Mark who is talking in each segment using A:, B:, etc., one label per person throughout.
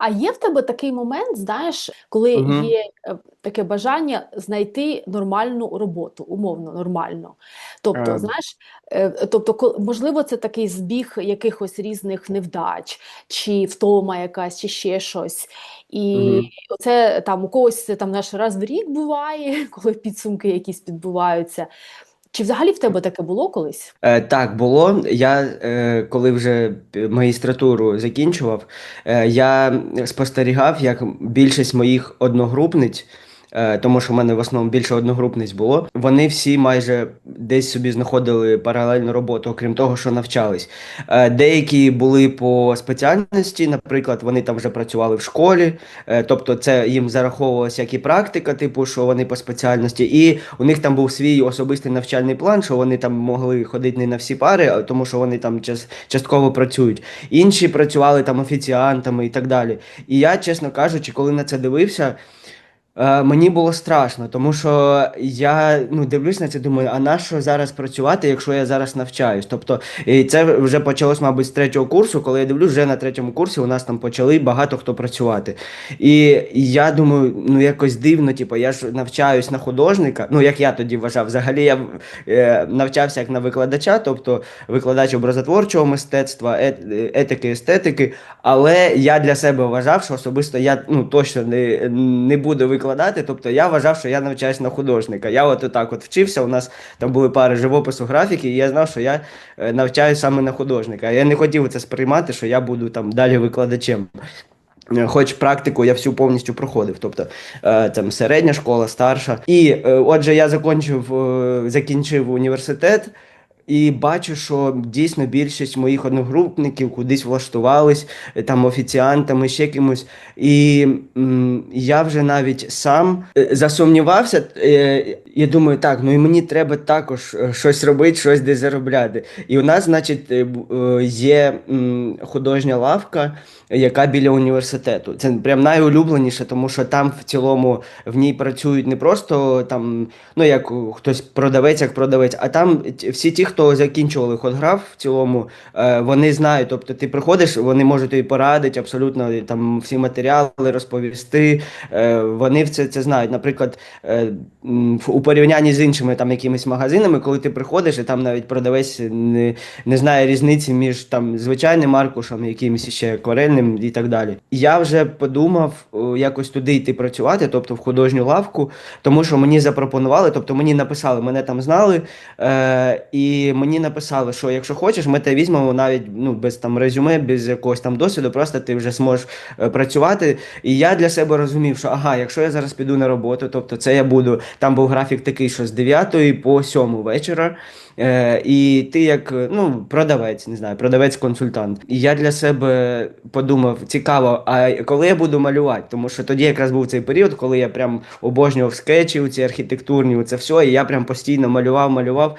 A: А є в тебе такий момент, знаєш, коли
B: Мгм.
A: є е, таке бажання знайти нормальну роботу, умовно нормально. Тобто,
B: Е.
A: знаєш, е, тобто, можливо, це такий збіг якихось різних невдач, чи втома якась, чи ще щось. І
B: Мгм.
A: оце там у когось це там наш раз в рік буває, коли підсумки якісь підбуваються. Чи взагалі в тебе таке було колись?
B: Е, так, було. Я е, коли вже магістратуру закінчував, е, я спостерігав, як більшість моїх одногрупниць, тому що в мене в основному більше одногрупниць було. Вони всі майже десь собі знаходили паралельну роботу, окрім того, що навчались. Е, деякі були по спеціальності, наприклад, вони там вже працювали в школі, е, тобто це їм зараховувалося як і практика, типу, що вони по спеціальності, і у них там був свій особистий навчальний план, що вони там могли ходити не на всі пари, тому що вони там час, частково працюють. Інші працювали там офіціантами і так далі. І я, чесно кажучи, коли на це дивився. Е, Мені було страшно, тому що я ну, дивлюсь на це, думаю, а на що зараз працювати, якщо я зараз навчаюсь? Тобто, і це вже почалось, мабуть, з третього курсу, коли я дивлюсь, вже на третьому курсі у нас там почали багато хто працювати. І я думаю, ну якось дивно, типу, я ж навчаюсь на художника. Ну, як я тоді вважав, взагалі я е, навчався як на викладача, тобто викладач образотворчого мистецтва, ет- етики, естетики. Але я для себе вважав, що особисто я ну, точно не, не буду викладати. Тобто я вважав, що я навчаюсь на художника. Я от отак от вчився. У нас там були пари живопису, графіки, і я знав, що я е, навчаюсь саме на художника. Я не хотів це сприймати, що я буду там далі викладачем. Е, Хоч практику я всю повністю проходив, тобто е, там середня школа, старша. І отже, я закінчив, закінчив університет. І бачу, що дійсно більшість моїх одногрупників кудись влаштувались е, там офіціантами, ще кимось. І м, я вже навіть сам е, засумнівався. Е, я думаю, так, ну і мені треба також щось робити, щось де заробляти. І у нас, значить, є художня лавка, яка біля університету. Це прям найулюбленіше, тому що там в цілому в ній працюють не просто там, ну як хтось продавець, як продавець, а там всі ті, хто закінчували худграф в цілому, е, вони знають. Тобто ти приходиш, вони можуть тобі порадити абсолютно там всі матеріали розповісти. Е, вони це, це знають. Наприклад, е, у порівнянні з іншими там якимись магазинами, коли ти приходиш, і там навіть продавець не, не знає різниці між там звичайним аркушем, якимось ще акварельним і так далі. Я вже подумав якось туди йти працювати, тобто в художню лавку, тому що мені запропонували, тобто мені написали, мене там знали, е, і мені написали, що якщо хочеш, ми тебе візьмемо навіть ну, без там резюме, без якогось там досвіду, просто ти вже зможеш е, працювати. І я для себе розумів, що ага, якщо я зараз піду на роботу, тобто це я буду, там був графік такий, що з 9 по 7 вечора. Е, і ти як е, ну, продавець, не знаю, продавець-консультант. І я для себе подумав, цікаво, а коли я буду малювати? Тому що тоді якраз був цей період, коли я прям обожнював скетчі, ці архітектурні, це все, і я прям постійно малював, малював.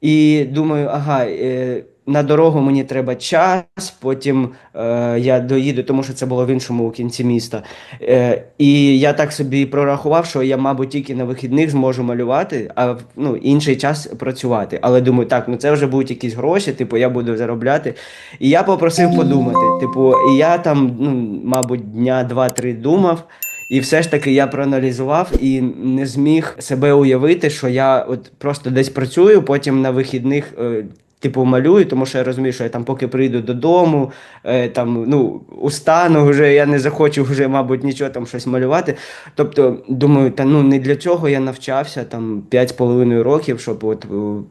B: І думаю, ага, е, на дорогу мені треба час, потім е, я доїду, тому що це було в іншому кінці міста. Е, і я так собі прорахував, що я, мабуть, тільки на вихідних зможу малювати, а ну, інший час працювати. Але думаю, так, ну це вже будуть якісь гроші, типу, я буду заробляти. І я попросив подумати. Типу, і я там, ну, мабуть, дня два-три думав. І все ж таки я проаналізував і не зміг себе уявити, що я от просто десь працюю, потім на вихідних. Типу малюю, тому що я розумію, що я там поки прийду додому, е, там ну устану вже я не захочу вже, мабуть, нічого там щось малювати. Тобто, думаю, та ну не для цього я навчався там 5,5 років, щоб от е,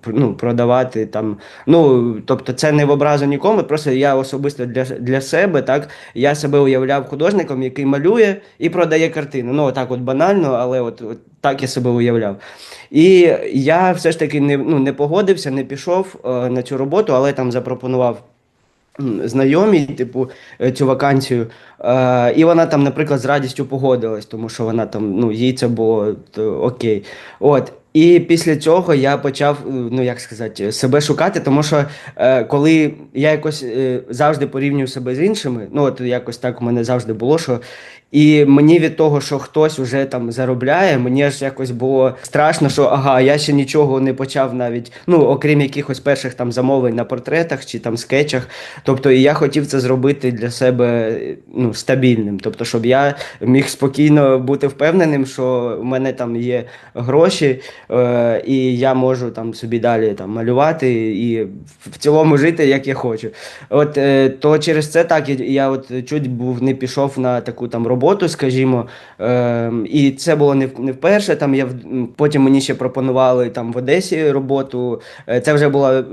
B: ну, продавати там. Ну тобто, це не в образу нікому. Просто я особисто для, для себе так я себе уявляв художником, який малює і продає картину. Ну отак, от банально, але от, от так я себе уявляв. І я все ж таки не, ну, не погодився, не пішов е, на цю роботу, але там запропонував знайомій, типу, е, цю вакансію. Е, і вона там, наприклад, з радістю погодилась, тому що вона там, ну, їй це було то, окей. От. І після цього я почав, е, ну як сказати, себе шукати, тому що е, коли я якось е, завжди порівнюю себе з іншими, ну от якось так у мене завжди було, що І мені від того, що хтось вже там заробляє, мені аж якось було страшно, що ага, я ще нічого не почав навіть, ну окрім якихось перших там замовлень на портретах чи там скетчах. Тобто, і я хотів це зробити для себе ну, стабільним. Тобто, щоб я міг спокійно бути впевненим, що в мене там є гроші, е, і я можу там собі далі там малювати і в цілому жити, як я хочу. От е, то через це так я, от чуть був не пішов на таку там роботу, скажімо. Е, і це було не, не вперше. Там я потім мені ще пропонували там в Одесі роботу. Е, це вже була.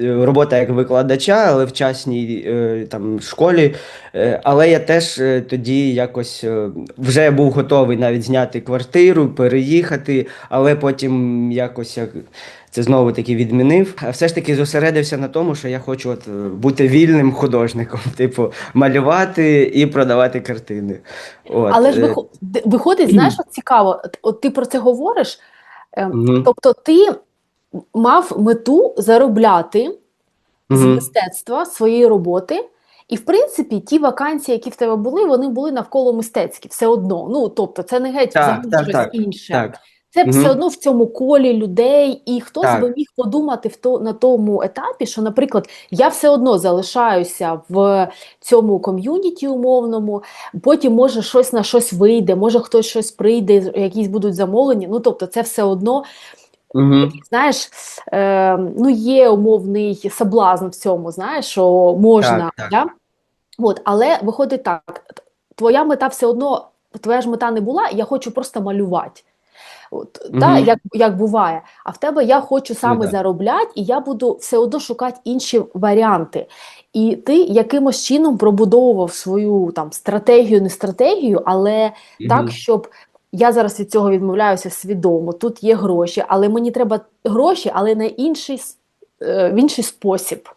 B: Е, Робота як викладача, але в частній е, там школі. Е, але я теж тоді якось вже був готовий навіть зняти квартиру, переїхати, але потім якось як це знову таки відмінив. А Все ж таки зосередився на тому, що я хочу от, бути вільним художником, типу, малювати і продавати картини. От,
A: Але ж виходить, знаєш, от цікаво, от- ти про це говориш. е,
B: мгм,
A: Тобто ти мав мету заробляти з мистецтва своєї роботи. І, в принципі, ті вакансії, які в тебе були, вони були навколо мистецькі, все одно. Ну, тобто, це не геть
B: Так,
A: взагалі
B: так,
A: щось
B: так,
A: інше.
B: Так.
A: Це
B: Мгм.
A: все одно в цьому колі людей, і хтось
B: Так.
A: би міг подумати в то, на тому етапі, що, наприклад, я все одно залишаюся в цьому ком'юніті умовному, потім може щось на щось вийде, може хтось щось прийде, якісь будуть замовлені. Ну, тобто, це все одно
B: Мгм.
A: знаєш, е, ну є умовний соблазн в цьому, знаєш, що можна,
B: Так, так.
A: Да? От, але виходить так, твоя мета все одно, твоя ж мета не була, я хочу просто малювати. От, та, як, як буває, а в тебе я хочу саме
B: да.
A: заробляти, і я буду все одно шукати інші варіанти. І ти якимось чином пробудовував свою там стратегію, не стратегію, але так, щоб я зараз від цього відмовляюся свідомо. Тут є гроші, але мені треба гроші, але на інший, е, в інший спосіб.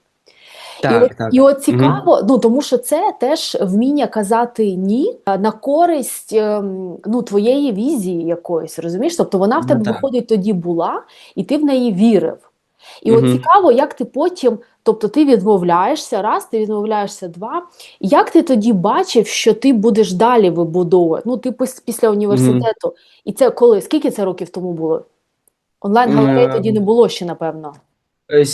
A: і,
B: Так,
A: от,
B: так.
A: і от цікаво, ну тому що це теж вміння казати ні на користь ем, ну, твоєї візії якоїсь, розумієш? Тобто вона в
B: Ну,
A: тебе
B: так.
A: виходить тоді була, і ти в неї вірив. І от цікаво, як ти потім, тобто ти відмовляєшся, раз, ти відмовляєшся два. Як ти тоді бачив, що ти будеш далі вибудовувати? Ну, ти пис- після університету, і це коли? Скільки це років тому було? Онлайн-галереї
B: Ем.
A: тоді не було ще, напевно.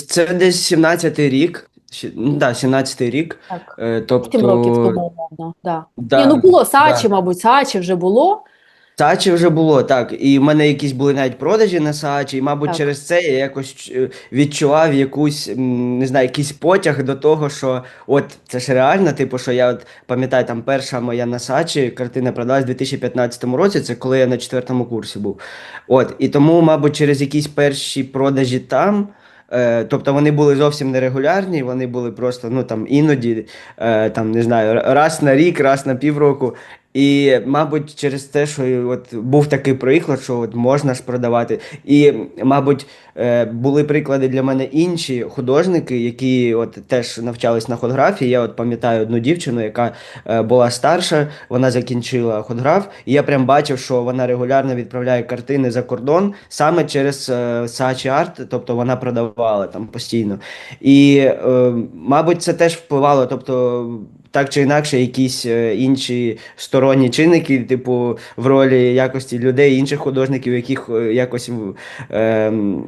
B: Це десь 17-й рік. Ну, да, 17-й рік.
A: Так.
B: Е, Тобто,
A: 7 років тому, умовно. Да.
B: да,
A: Ні, ну було Сачі,
B: да.
A: мабуть, Сачі вже було.
B: Сачі вже було, так. І в мене якісь були навіть продажі на Сачі, і, мабуть,
A: Так.
B: через це я якось е, відчував якусь, м, не знаю, якийсь потяг до того, що от це ж реально, типу, що я от пам'ятаю, там перша моя на Сачі картина продалась у 2015 році, це коли я на четвертому курсі був. От, і тому, мабуть, через якісь перші продажі там. Е, тобто вони були зовсім нерегулярні, вони були просто ну там іноді, е, там не знаю, раз на рік, раз на півроку. І, мабуть, через те, що от був такий приклад, що от можна ж продавати. І, мабуть, е, були приклади для мене інші художники, які от теж навчались на худграфії. Я от пам'ятаю одну дівчину, яка е, була старша, вона закінчила худграф, і я прям бачив, що вона регулярно відправляє картини за кордон саме через е, Saatchi Art, тобто вона продавала там постійно. І, мабуть, це теж впливало. Тобто, так чи інакше, якісь е, інші сторонні чинники, типу, в ролі якості людей, інших художників, яких е, якось в- ем,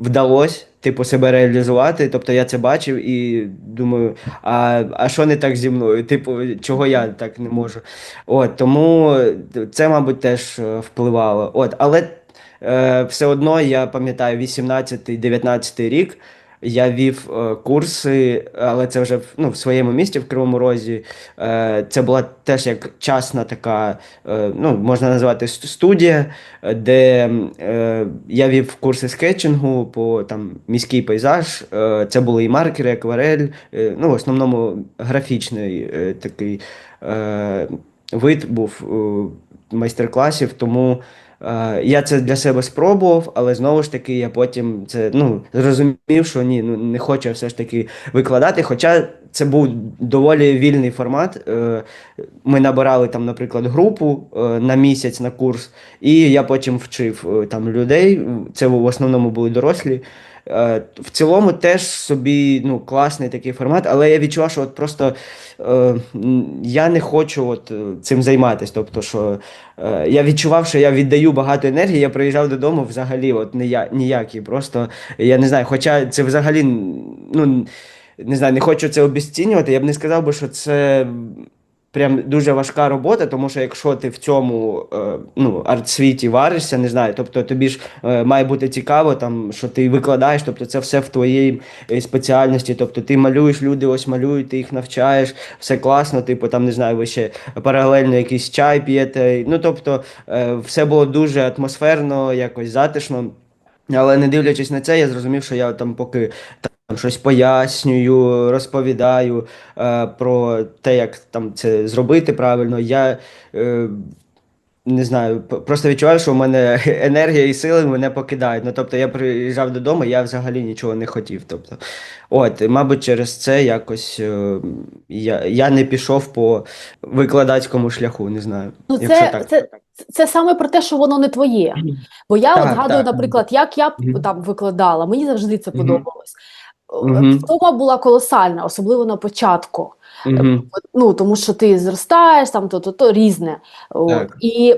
B: вдалося, типу, себе реалізувати. Тобто я це бачив і думаю, а, а що не так зі мною? Типу, чого я так не можу? От, тому це, мабуть, теж е, впливало. От, але е, все одно я пам'ятаю 18-19 рік. Я вів е, курси, але це вже ну, в своєму місті в Кривому Розі. Е, це була теж як частна така, е, ну, можна назвати студія, де е, я вів курси скетчингу по там, міський пейзаж. Е, це були і маркери, акварель, е, ну, в основному графічний е, такий е, вид був е, майстер-класів, тому. Е, Я це для себе спробував, але знову ж таки я потім це ну, зрозумів, що ні, ну не хочу все ж таки викладати. Хоча це був доволі вільний формат. Е, Ми набирали там, наприклад, групу е, на місяць на курс, і я потім вчив там людей. Це в основному були дорослі в цілому теж собі ну, класний такий формат, але я відчував, що от просто е, я не хочу от, е, цим займатися. Тобто, що е, я відчував, що я віддаю багато енергії, я приїжджав додому взагалі от нія, ніякий. Просто я не знаю, хоча це взагалі ну, не знаю, не хочу це обесцінювати. Я б не сказав би, що це прям дуже важка робота, тому що якщо ти в цьому е, ну, арт-світі варишся, не знаю, тобто тобі ж е, має бути цікаво, там, що ти викладаєш, тобто це все в твоїй е, спеціальності. Тобто ти малюєш, люди ось малюють, ти їх навчаєш, все класно, типу, там, не знаю, ви ще паралельно якийсь чай п'єте. Ну, тобто, все було дуже атмосферно, якось затишно. Але не дивлячись на це, я зрозумів, що я там поки там щось пояснюю, розповідаю е, про те, як там це зробити правильно. Я е, не знаю, просто відчуваю, що в мене енергія і сили мене покидають. Ну, тобто я приїжджав додому, я взагалі нічого не хотів. Тобто, от, мабуть, через це якось е, я, я не пішов по викладацькому шляху, не знаю.
A: Ну,
B: якщо
A: це,
B: так.
A: це, це саме про те, що воно не твоє. Бо я
B: Так,
A: от згадую,
B: так.
A: наприклад, як я б там викладала, мені завжди це подобалось. Втома була колосальна, особливо на початку. Ну, тому що ти зростаєш, там то, то, то різне. От.
B: Так.
A: І,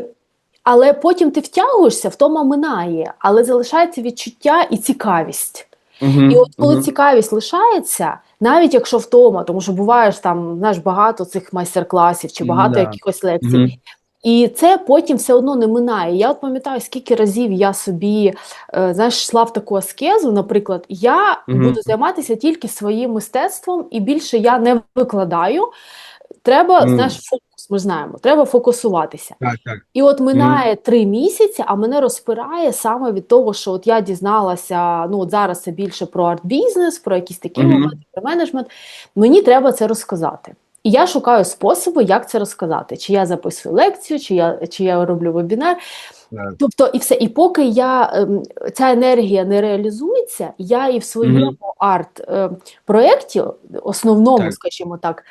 A: але потім ти втягуєшся, втома минає, але залишається відчуття і цікавість. І от коли цікавість лишається, навіть якщо втома, тому що буваєш там знаєш, багато цих майстер-класів чи багато
B: Да.
A: якихось лекцій. І це потім все одно не минає. Я от пам'ятаю, скільки разів я собі е, знаєш, йшла в таку аскезу. Наприклад, я
B: Мгм.
A: буду займатися тільки своїм мистецтвом, і більше я не викладаю. Треба,
B: Мгм.
A: знаєш, фокус, ми знаємо, треба фокусуватися.
B: Так, так.
A: І от минає три місяці, а мене розпирає саме від того, що от я дізналася, ну от зараз це більше про арт-бізнес, про якісь такі
B: Мгм.
A: моменти, про менеджмент. Мені треба це розказати. І я шукаю способи, як це розказати. Чи я записую лекцію, чи я, чи я роблю вебінар.
B: Yeah.
A: Тобто, і все. І поки я, ем, ця енергія не реалізується, я і в своєму
B: Мгм.
A: арт-проєкті, основному,
B: Так.
A: скажімо так,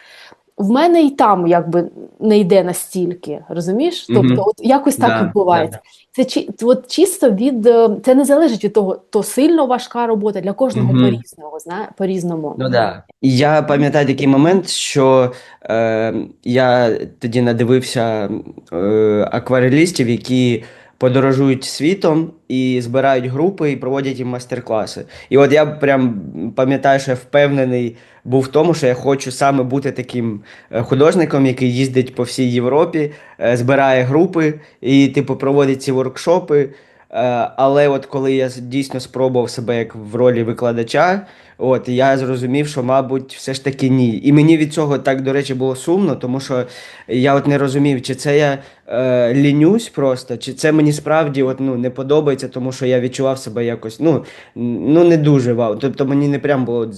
A: в мене і там якби не йде настільки, розумієш? Тобто,
B: Мгм.
A: от якось так
B: Да,
A: відбувається. Це чи от чисто від е, це не залежить від того, то сильно важка робота для кожного
B: Мгм.
A: по-різному, знає, по-різному.
B: Ну да. І я пам'ятаю такий момент, що е, я тоді надивився е, акварелістів, які подорожують світом і збирають групи і проводять їм майстер-класи. І от я прям пам'ятаю, що я впевнений був в тому, що я хочу саме бути таким е, художником, який їздить по всій Європі, е, збирає групи і, типу, проводить ці воркшопи. Е, Але от коли я дійсно спробував себе як в ролі викладача, от я зрозумів, що, мабуть, все ж таки ні. І мені від цього так, до речі, було сумно, тому що я от не розумів, чи це я е, лінюсь просто, чи це мені справді от, ну, не подобається, тому що я відчував себе якось ну, ну не дуже вау. Тобто мені не прям було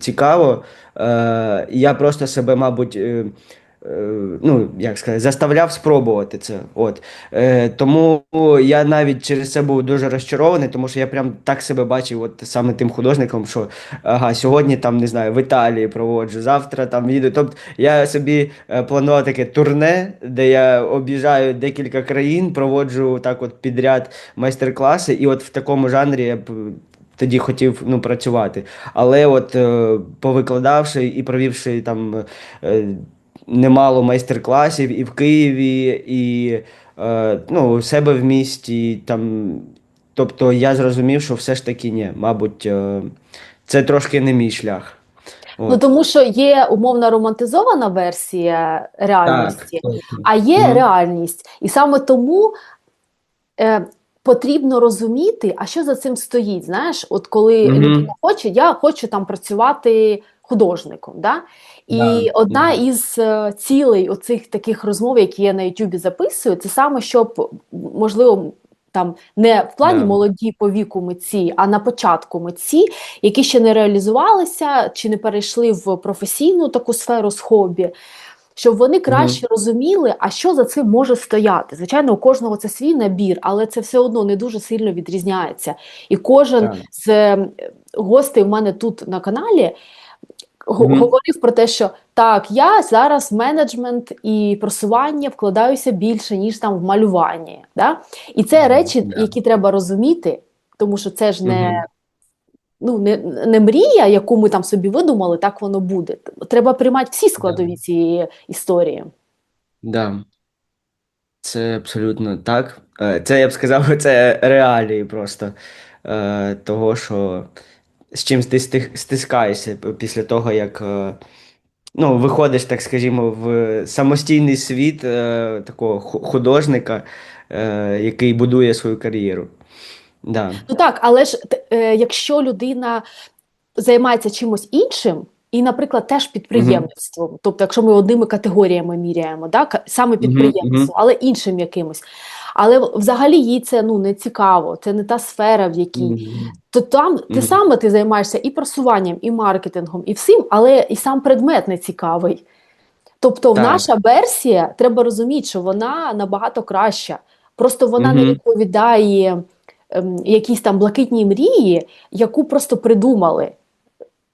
B: цікаво. Е, я просто себе, мабуть. Е, е, Ну, як сказати, заставляв спробувати це. От. Е, тому я навіть через це був дуже розчарований, тому що я прям так себе бачив, от саме тим художником, що ага, сьогодні там не знаю, в Італії проводжу, завтра там їду. Тобто я собі е, планував таке турне, де я об'їжджаю декілька країн, проводжу так от підряд майстер-класи, і от в такому жанрі я б. Тоді хотів ну, працювати. Але от е, повикладавши і провівши там е, немало майстер-класів і в Києві, і е, ну, у себе в місті. Там, тобто я зрозумів, що все ж таки ні, мабуть, е, це трошки не мій шлях.
A: Ну тому що є умовно романтизована версія реальності, а є
B: Мгм.
A: реальність. І саме тому е, потрібно розуміти, а що за цим стоїть. Знаєш, от коли
B: Мгм.
A: людина хоче, я хочу там працювати художником. Да? І
B: Да,
A: одна
B: да.
A: із е, цілей оцих таких розмов, які я на Ютубі записую, це саме, щоб можливо. Там не в плані
B: Да.
A: молоді по віку митці, а на початку митці, які ще не реалізувалися чи не перейшли в професійну таку сферу з хобі, щоб вони краще розуміли, а що за цим може стояти. Звичайно, у кожного це свій набір, але це все одно не дуже сильно відрізняється. І кожен
B: Так.
A: з гостей в мене тут на каналі. Говорив про те, що так, я зараз в менеджмент і просування вкладаюся більше, ніж там в малювання. Да? І це речі, які треба розуміти, тому що це ж не ну, не, не мрія, яку ми там собі видумали, так воно буде. Треба приймати всі складові цієї історії.
B: Да. Це абсолютно так. Е, Це я б сказав, це реалії просто е, того, що з чим стискаєшся після того, як е, ну, виходиш, так скажімо, в самостійний світ е, такого художника, е, який будує свою кар'єру. Да.
A: Ну так, але ж якщо людина займається чимось іншим, і, наприклад, теж підприємництвом, тобто, якщо ми одними категоріями міряємо, да, саме
B: Мгм,
A: підприємництво, але іншим якимось. Але взагалі їй це ну, не цікаво, це не та сфера, в якій
B: Мгм.
A: то там ти
B: Мгм.
A: саме ти займаєшся і просуванням, і маркетингом, і всім, але і сам предмет не цікавий. Тобто,
B: Так.
A: наша версія, треба розуміти, що вона набагато краща. Просто вона не відповідає ем, якійсь там блакитній мрії, яку просто придумали.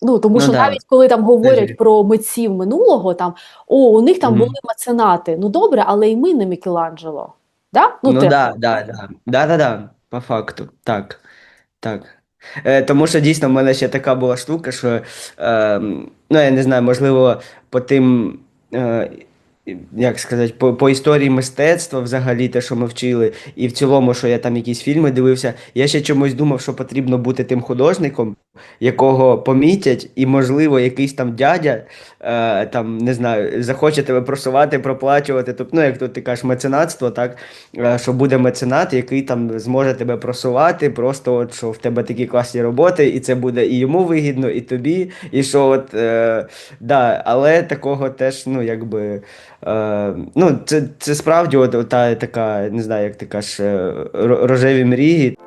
A: Ну, тому
B: Ну
A: що
B: да.
A: навіть коли там говорять
B: Теж
A: про митців минулого, там о, у них там
B: Мгм.
A: були меценати. Ну добре, але і ми не Мікеланджело. Да?
B: Ну,
A: те-
B: да, да, да. Да, да, да, по факту. Так. Так. Е, тому що дійсно в мене ще така була штука, що е, ну я не знаю, можливо, по тим, е, як сказати, по, по історії мистецтва, взагалі, те, що ми вчили, і в цілому, що я там якісь фільми дивився, я ще чомусь думав, що потрібно бути тим художником, якого помітять, і, можливо, якийсь там дядя, е, там, не знаю, захоче тебе просувати, проплачувати. Тобто, ну, як тут ти кажеш, меценатство, так, е, що буде меценат, який там зможе тебе просувати, просто от, що в тебе такі класні роботи, і це буде і йому вигідно, і тобі, і що от, е, да, але такого теж, ну, якби, е, ну, це, це справді от, та така, не знаю, як ти кажеш, е, рожеві мрії.